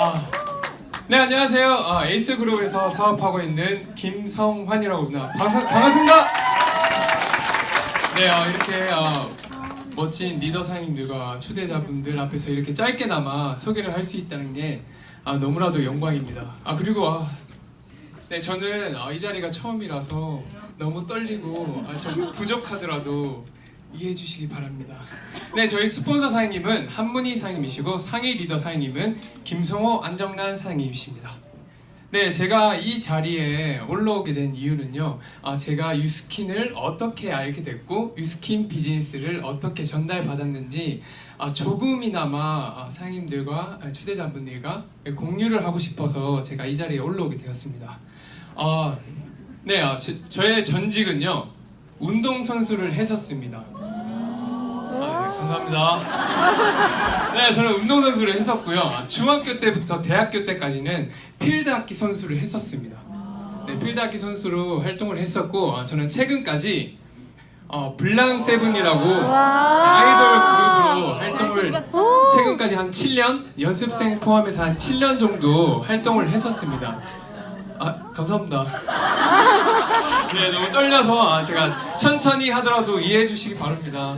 아, 네 안녕하세요. 아, 에이스 그룹에서 사업하고 있는 김성환이라고 합니다. 반갑, 반갑습니다. 네, 어, 이렇게 어, 멋진 리더 사장님들과 초대자분들 앞에서 이렇게 짧게나마 소개를 할 수 있다는 게 아, 너무나도 영광입니다. 아 그리고 아, 네 저는 아, 이 자리가 처음이라서 너무 떨리고 아, 좀 부족하더라도 이해해 주시기 바랍니다. 네, 저희 스폰서 사장님은 한문희 사장님이시고 상위 리더 사장님은 김성호 안정란 사장님이십니다. 네, 제가 이 자리에 올라오게 된 이유는요. 아, 제가 유스킨을 어떻게 알게 됐고 유스킨 비즈니스를 어떻게 전달받았는지 아, 조금이나마 아, 사장님들과 아, 초대자분들과 공유를 하고 싶어서 제가 이 자리에 올라오게 되었습니다. 아, 네, 아, 제, 저의 전직은요. 운동 선수를 했었습니다. 아, 네, 감사합니다. 네, 저는 운동 선수를 했었고요. 아, 중학교 때부터 대학교 때까지는 필드 악기 선수를 했었습니다. 네, 필드 악기 선수로 활동을 했었고, 아, 저는 최근까지 어, 블랑 세븐이라고 아이돌 그룹으로 활동을 최근까지 한 7년 연습생 포함해서 한 7년 정도 활동을 했었습니다. 아 감사합니다. 네 너무 떨려서 아, 제가 천천히 하더라도 이해해 주시기 바랍니다.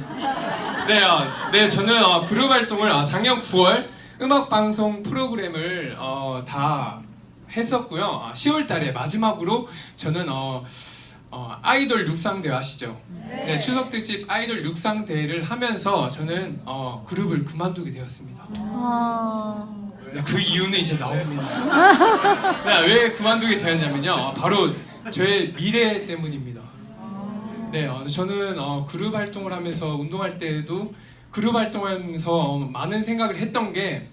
네, 아, 네 저는 어, 그룹 활동을 아, 작년 9월 음악 방송 프로그램을 어, 다 했었고요. 아, 10월 달에 마지막으로 저는 어, 어, 아이돌 육상대회 아시죠? 네. 추석 특집 아이돌 육상대회를 하면서 저는 어, 그룹을 그만두게 되었습니다. 아, 네, 그 이유는 이제 나옵니다. 네, 왜 그만두게 되었냐면요. 어, 바로 저의 미래 때문입니다. 네, 어, 저는 어, 그룹 활동을 하면서 운동할 때에도 그룹 활동하면서 어, 많은 생각을 했던 게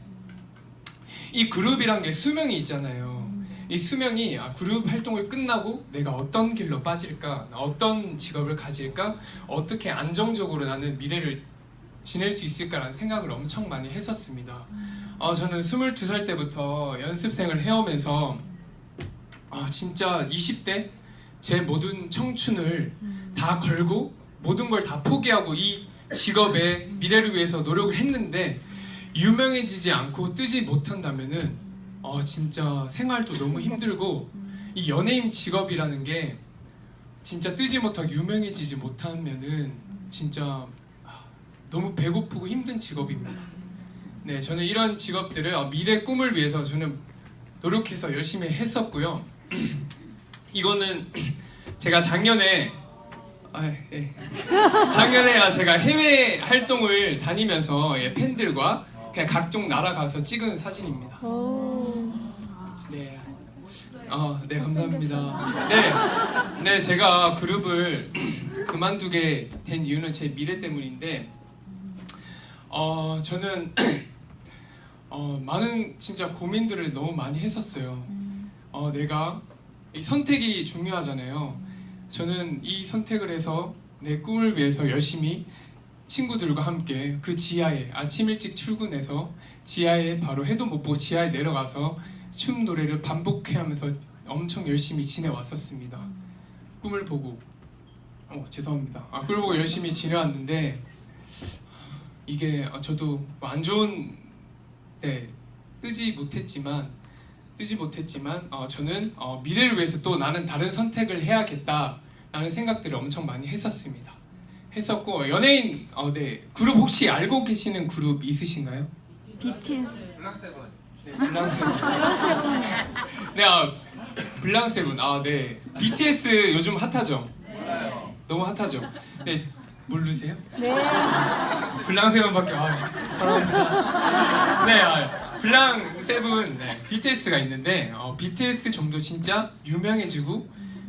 이 그룹이란 게 수명이 있잖아요. 이 수명이 아, 그룹 활동을 끝나고 내가 어떤 길로 빠질까, 어떤 직업을 가질까, 어떻게 안정적으로 나는 미래를 지낼 수 있을까라는 생각을 엄청 많이 했었습니다. 어, 저는 22살 때부터 연습생을 해오면서 아, 진짜 20대 제 모든 청춘을 다 걸고 모든 걸 다 포기하고 이 직업의 미래를 위해서 노력을 했는데 유명해지지 않고 뜨지 못한다면은 어, 진짜 생활도 너무 힘들고 이 연예인 직업이라는 게 진짜 뜨지 못하고 유명해지지 못하면은 진짜 아, 너무 배고프고 힘든 직업입니다. 네, 저는 이런 직업들을 어, 미래 꿈을 위해서 저는 노력해서 열심히 했었고요. 이거는 제가 작년에 아, 예. 작년에 아, 제가 해외 활동을 다니면서 예, 팬들과 그냥 각종 나라 가서 찍은 사진입니다. 오. 네. 어, 네 감사합니다. 네, 네 제가 그룹을 그만두게 된 이유는 제 미래 때문인데, 어 저는 어 많은 진짜 고민들을 너무 많이 했었어요. 어 내가 이 선택이 중요하잖아요. 저는 이 선택을 해서 내 꿈을 위해서 열심히 친구들과 함께 그 지하에 아침 일찍 출근해서 지하에 바로 해도 못 보고 지하에 내려가서 춤 노래를 반복해 하면서 엄청 열심히 지내왔었습니다. 꿈을 보고 어 죄송합니다. 아 꿈을 보고 열심히 지내왔는데 이게 어, 저도 뭐안 좋은 네 뜨지 못했지만 뜨지 못했지만 어, 저는 어, 미래를 위해서 또 나는 다른 선택을 해야겠다라는 생각들을 엄청 많이 했었습니다. 했었고 연예인 어, 네 그룹 혹시 알고 계시는 그룹 있으신가요? BTS. 네, 블랑세븐. 네, 아, 블랑세븐. 아, 네. BTS 요즘 핫하죠? 너무 핫하죠? 네, 모르세요? 네. 블랑세븐밖에 아, 사랑합니다. 네, 아, 블랑 세븐, 네, BTS가 있는데 어, BTS 정도 진짜 유명해지고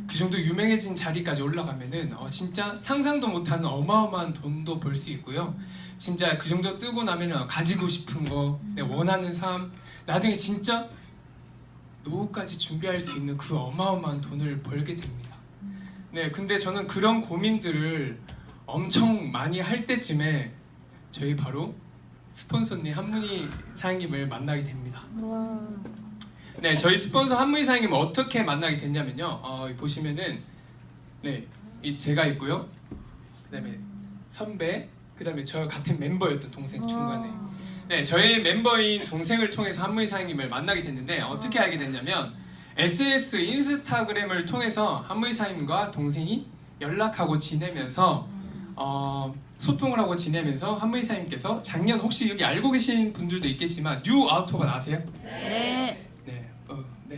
그 정도 유명해진 자리까지 올라가면은 어, 진짜 상상도 못하는 어마어마한 돈도 벌 수 있고요. 진짜 그 정도 뜨고 나면은 가지고 싶은 거, 네, 원하는 삶, 나중에 진짜 노후까지 준비할 수 있는 그 어마어마한 돈을 벌게 됩니다. 네, 근데 저는 그런 고민들을 엄청 많이 할 때쯤에 저희 바로 스폰서님 한문희 사장님을 만나게 됩니다. 와. 네, 저희 스폰서 한문희 사장님 어떻게 만나게 됐냐면요. 어, 보시면은 네, 이 제가 있고요. 그다음에 선배, 그다음에 저 같은 멤버였던 동생 중간에. 네, 저희 멤버인 동생을 통해서 한무희 사장님을 만나게 됐는데 어떻게 알게 됐냐면 SS 인스타그램을 통해서 한무희 사장님과 동생이 연락하고 지내면서 어, 소통을 하고 지내면서 한무희 사장님께서 작년 혹시 여기 알고 계신 분들도 있겠지만 뉴 아우터반 아세요? 네. 네, 어, 네.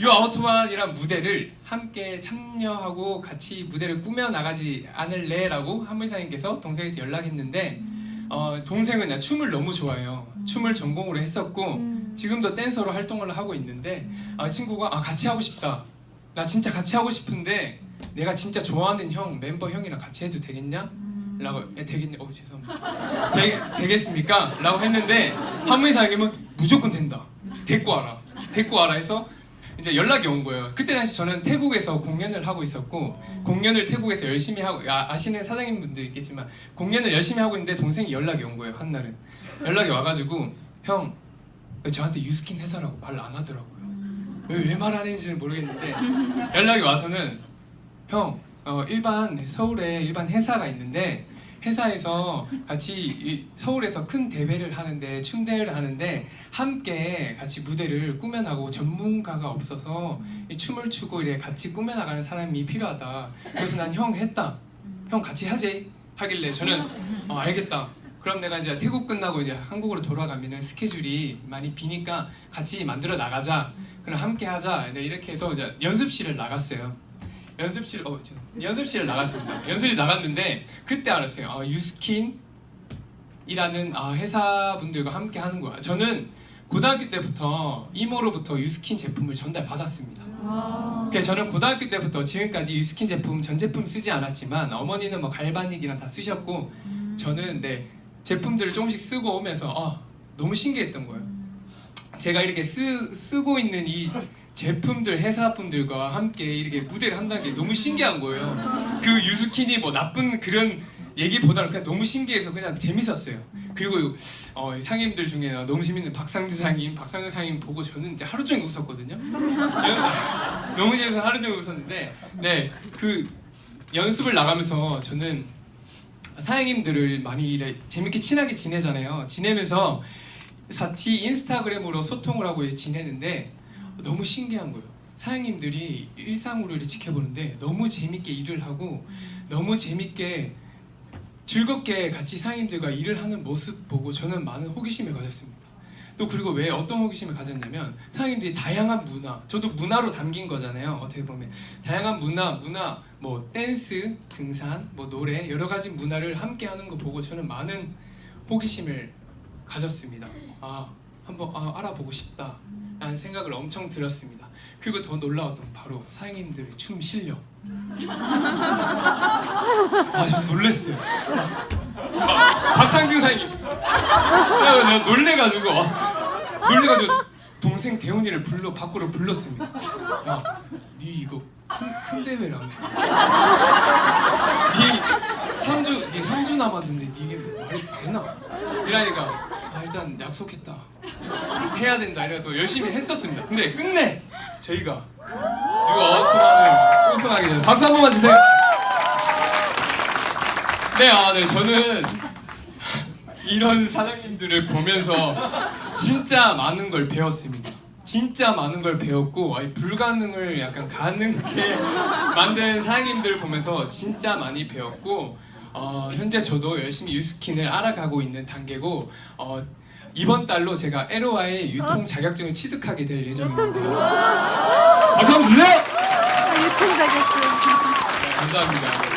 유 아우토만이란 무대를 함께 참여하고 같이 무대를 꾸며 나가지 않을래라고 한물사님께서 동생한테 연락했는데 어, 동생은 나 춤을 너무 좋아해요. 춤을 전공으로 했었고 음. 지금도 댄서로 활동을 하고 있는데 아, 친구가 아, 같이 하고 싶다. 나 진짜 같이 하고 싶은데 내가 진짜 좋아하는 형 멤버 형이랑 같이 해도 되겠냐? 라고 예, 되겠냐? 어 죄송합니다. 되, 되겠습니까? 라고 했는데 한무희 사장님은 무조건 된다. 데리고 와라. 데리고 와라 해서 이제 연락이 온 거예요. 그때 당시 저는 태국에서 공연을 하고 있었고 공연을 태국에서 열심히 하고 아, 아시는 사장님 분들 있겠지만 공연을 열심히 하고 있는데 동생이 연락이 온 거예요. 한날은 연락이 와가지고 형 저한테 유스킨 해서라고 말 안 하더라고요. 왜 말 안 했는지는 모르겠는데 연락이 와서는 형 어, 일반 서울에 일반 회사가 있는데 회사에서 같이 이- 서울에서 큰 대회를 하는데 춤 대회를 하는데 함께 같이 무대를 꾸며나가고 전문가가 없어서 이 춤을 추고 이래 같이 꾸며나가는 사람이 필요하다. 그래서 난 형 했다. 형 같이 하지 하길래 저는 어, 알겠다. 그럼 내가 이제 태국 끝나고 이제 한국으로 돌아가면은 스케줄이 많이 비니까 같이 만들어 나가자. 그럼 함께 하자. 네, 이렇게 해서 이제 연습실을 나갔어요. 연습실 어 죄송- 연습실을 나갔습니다. 연습실 나갔는데 그때 알았어요. 아 유스킨이라는 아 회사 분들과 함께 하는 거야. 저는 고등학교 때부터 이모로부터 유스킨 제품을 전달 받았습니다. 와. 그래서 저는 고등학교 때부터 지금까지 유스킨 제품 전 제품 쓰지 않았지만 어머니는 뭐 갈바닉이랑 다 쓰셨고 저는 네 제품들을 조금씩 쓰고 오면서 아 너무 신기했던 거예요. 제가 이렇게 쓰, 쓰고 있는 이 제품들 회사분들과 함께 이렇게 무대를 한다는 게 너무 신기한 거예요. 그 유스킨이 뭐 나쁜 그런 얘기보다는 그냥 너무 신기해서 그냥 재밌었어요. 그리고 어, 상임들 중에 너무 재밌는 박상규 상임, 박상규 상임 보고 저는 이제 하루 종일 웃었거든요. 연- 너무 재밌어서 하루 종일 웃었는데, 네, 그 연습을 나가면서 저는 사장님들을 많이 재밌게 친하게 지내잖아요. 지내면서 같이 인스타그램으로 소통을 하고 지내는데 너무 신기한 거예요. 사장님들이 일상으로 이렇게 지켜보는데 너무 재밌게 일을 하고 너무 재밌게 즐겁게 같이 사장님들과 일을 하는 모습 보고 저는 많은 호기심을 가졌습니다. 또 그리고 왜 어떤 호기심을 가졌냐면 사장님들이 다양한 문화, 저도 문화로 담긴 거잖아요. 어떻게 보면 다양한 문화, 문화, 뭐 댄스, 등산, 뭐 노래 여러 가지 문화를 함께 하는 거 보고 저는 많은 호기심을 가졌습니다. 아 한번 아, 알아보고 싶다 라는 생각을 엄청 들었습니다. 그리고 더 놀라웠던 건 바로 사장님들의 춤 실력. 아저 놀랬어요. 아, 박상준 사장님. 내가, 내가 놀래가지고 어, 놀래가지고 동생 대훈이를 불러 밖으로 불렀습니다. 야, 니 이거 큰, 큰 대회라며. 니 3주 니 3주 남았는데 니 이게 말이 되나? 이러니까 아, 일단 약속했다. 해야 된다 이래서 열심히 했었습니다. 근데 끝내 저희가 누가 어토만을 우승하게 돼서 박수 한 번만 주세요. 네, 아, 네, 저는 이런 사장님들을 보면서 진짜 많은 걸 배웠습니다. 진짜 많은 걸 배웠고 아니, 불가능을 약간 가능하게 만드는 사장님들 보면서 진짜 많이 배웠고 어, 현재 저도 열심히 유스킨을 알아가고 있는 단계고 어, 이번 달로 제가 LOI 유통 자격증을 취득하게 될 예정입니다. 박수 한번 주세요. 유통 자격증. 네, 감사합니다.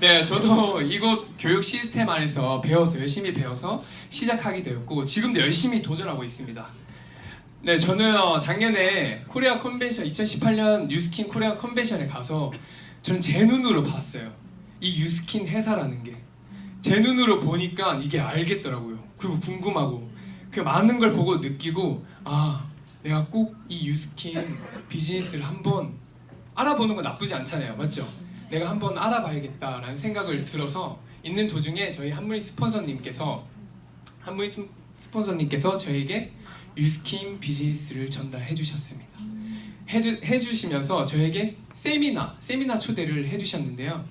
네, 저도 이곳 교육 시스템 안에서 배워서 열심히 배워서 시작하게 되었고 지금도 열심히 도전하고 있습니다. 네, 저는 어, 작년에 코리아 컨벤션 2018년 뉴스킨 코리아 컨벤션에 가서 저는 제 눈으로 봤어요. 이 유스킨 회사라는 게 제 눈으로 보니까 이게 알겠더라고요. 그리고 궁금하고 그 많은 걸 보고 느끼고 아 내가 꼭 이 유스킨 비즈니스를 한번 알아보는 건 나쁘지 않잖아요, 맞죠? 내가 한번 알아봐야겠다라는 생각을 들어서 있는 도중에 저희 한무리 스폰서님께서 한무리 스- 스폰서님께서 저에게 유스킨 비즈니스를 전달해 주셨습니다. 해주, 해주시면서 저에게 세미나 세미나 초대를 해주셨는데요.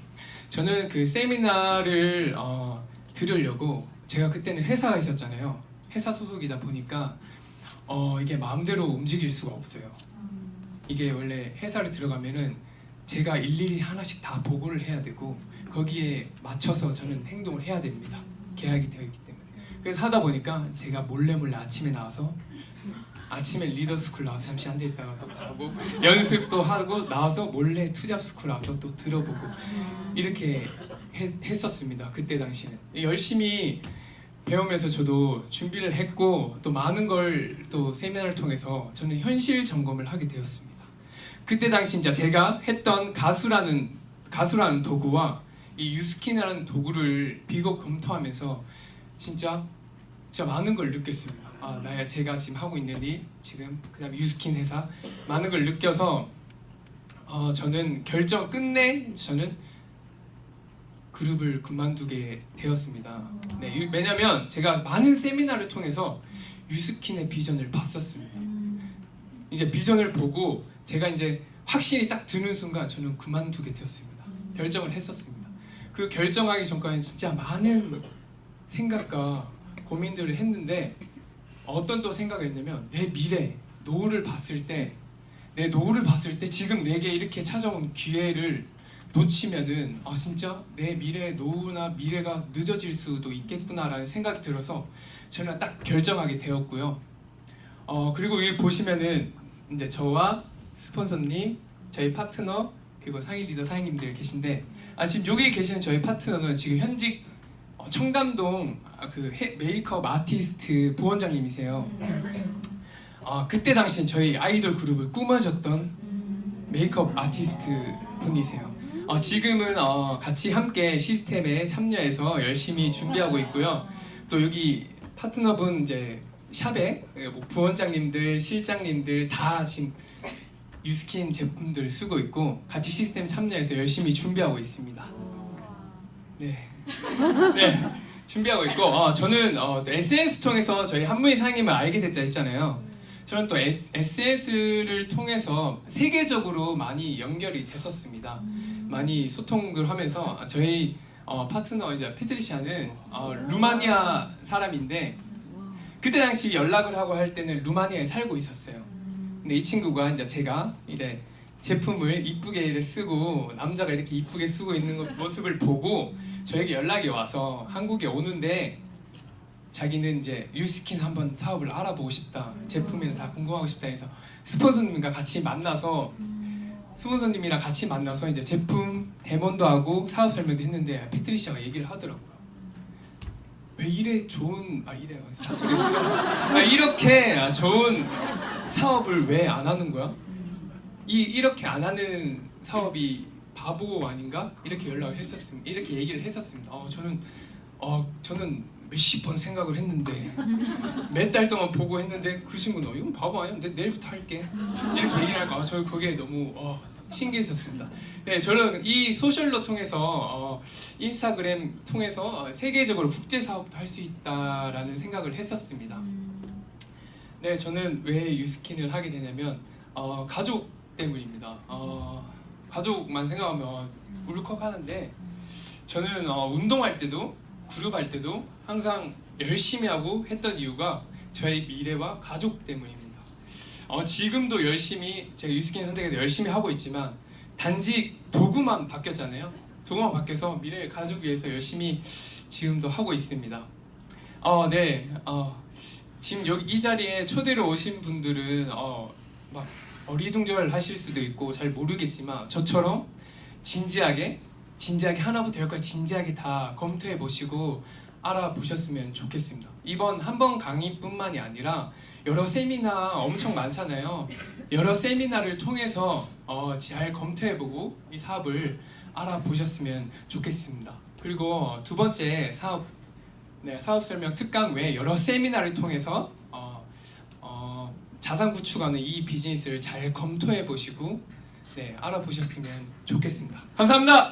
저는 그 세미나를 어, 들으려고 제가 그때는 회사가 있었잖아요. 회사 소속이다 보니까 어 이게 마음대로 움직일 수가 없어요. 이게 원래 회사를 들어가면은 제가 일일이 하나씩 다 보고를 해야 되고 거기에 맞춰서 저는 행동을 해야 됩니다. 계약이 되어 있기 때문에. 그래서 하다 보니까 제가 몰래 몰래 아침에 나와서 아침에 리더 스쿨 나와서 잠시 앉아 있다가 또 나오고 연습도 하고 나와서 몰래 투잡 스쿨 나와서 또 들어보고 이렇게 해- 했 었습니다. 그때 당시에는 열심히 배우면서 저도 준비를 했고 또 많은 걸 또 세미나를 통해서 저는 현실 점검을 하게 되었습니다. 그때 당시 진짜 제가 했던 가수라는 가수라는 도구와 이 유스킨이라는 도구를 비교 검토하면서 진짜 진짜 많은 걸 느꼈습니다. 아, 나야 제가 지금 하고 있는 일, 지금 그다음에 유스킨 회사 많은 걸 느껴서 어, 저는 결정 끝내 저는 그룹을 그만두게 되었습니다. 네, 유- 왜냐면 제가 많은 세미나를 통해서 유스킨의 비전을 봤었습니다. 이제 비전을 보고 제가 이제 확실히 딱 드는 순간 저는 그만두게 되었습니다. 결정을 했었습니다. 그 결정하기 전까지는 진짜 많은 생각과 고민들을 했는데 어떤 또 생각을 했냐면 내 미래 노후를 봤을 때 내 노후를 봤을 때 지금 내게 이렇게 찾아온 기회를 놓치면은 아 진짜 내 미래 노후나 미래가 늦어질 수도 있겠구나라는 생각이 들어서 저는 딱 결정하게 되었고요. 어 그리고 여기 보시면은 이제 저와 스폰서님, 저희 파트너 그리고 상위 리더 사장님들 계신데 아 지금 여기 계시는 저희 파트너는 지금 현직 어, 청담동 아, 그 해- 메이크업 아티스트 부원장님이세요. 아 그때 당시 저희 아이돌 그룹을 꾸며줬던 메이크업 아티스트 분이세요. 어, 지금은 어, 같이 함께 시스템에 참여해서 열심히 준비하고 있고요. 또 여기 파트너분 이제 샵에 뭐 부원장님들, 실장님들 다 지금 유스킨 제품들 쓰고 있고 같이 시스템 참여해서 열심히 준비하고 있습니다. 네, 네 준비하고 있고 어, 저는 어, 또 SNS 통해서 저희 한무희 사장님을 알게 됐자 했잖아요. 저는 또 SNS를 통해서 세계적으로 많이 연결이 됐었습니다. 많이 소통을 하면서 저희 어, 파트너 이제 페트리샤는 어, 루마니아 사람인데 그때 당시 연락을 하고 할 때는 루마니아에 살고 있었어요. 근데 이 친구가 이제 제가 이래 제품을 이쁘게 쓰고 남자가 이렇게 이쁘게 쓰고 있는 거- 모습을 보고 저에게 연락이 와서 한국에 오는데 자기는 이제 유스킨 한번 사업을 알아보고 싶다 제품이나 다 궁금하고 싶다 해서 스폰서님과 같이 만나서 스폰서님이랑 같이 만나서 이제 제품 데몬도 하고 사업 설명도 했는데 패트리시아가 얘기를 하더라고요. 왜 이래 좋은 아 이래 사투리 지금 아 이렇게 아, 좋은 사업을 왜 안 하는 거야? 이 이렇게 안 하는 사업이 바보 아닌가? 이렇게 연락을 했었습니다. 이렇게 얘기를 했었습니다. 어 저는 어 저는 몇십 번 생각을 했는데 몇 달 동안 보고 했는데 그 친구는 어, 이건 바보 아니야? 내 내일부터 할게 이렇게 얘기를 하니까 아, 저 그게 너무 어, 신기했었습니다. 네, 저는 이 소셜로 통해서 어, 인스타그램 통해서 어, 세계적으로 국제 사업도 할 수 있다라는 생각을 했었습니다. 네, 저는 왜 유스킨을 하게 되냐면 어, 가족 때문입니다. 어, 가족만 생각하면 울컥하는데 저는 어, 운동할 때도 그룹 할 때도 항상 열심히 하고 했던 이유가 저의 미래와 가족 때문입니다. 어, 지금도 열심히 제가 유스킨 선택해서 열심히 하고 있지만 단지 도구만 바뀌었잖아요. 도구만 바뀌어서 미래의 가족 위해서 열심히 지금도 하고 있습니다. 어, 네. 어, 지금 여기 이 자리에 초대로 오신 분들은 어, 막 어리둥절 하실 수도 있고 잘 모르겠지만 저처럼 진지하게 진지하게 하나부터 열까지 진지하게 다 검토해 보시고 알아보셨으면 좋겠습니다. 이번 한 번 강의뿐만이 아니라 여러 세미나 엄청 많잖아요. 여러 세미나를 통해서 어, 잘 검토해보고 이 사업을 알아보셨으면 좋겠습니다. 그리고 어, 두 번째 사업 네, 사업 설명 특강 외에 여러 세미나를 통해서 어, 어, 자산 구축하는 이 비즈니스를 잘 검토해 보시고 네, 알아보셨으면 좋겠습니다. 감사합니다.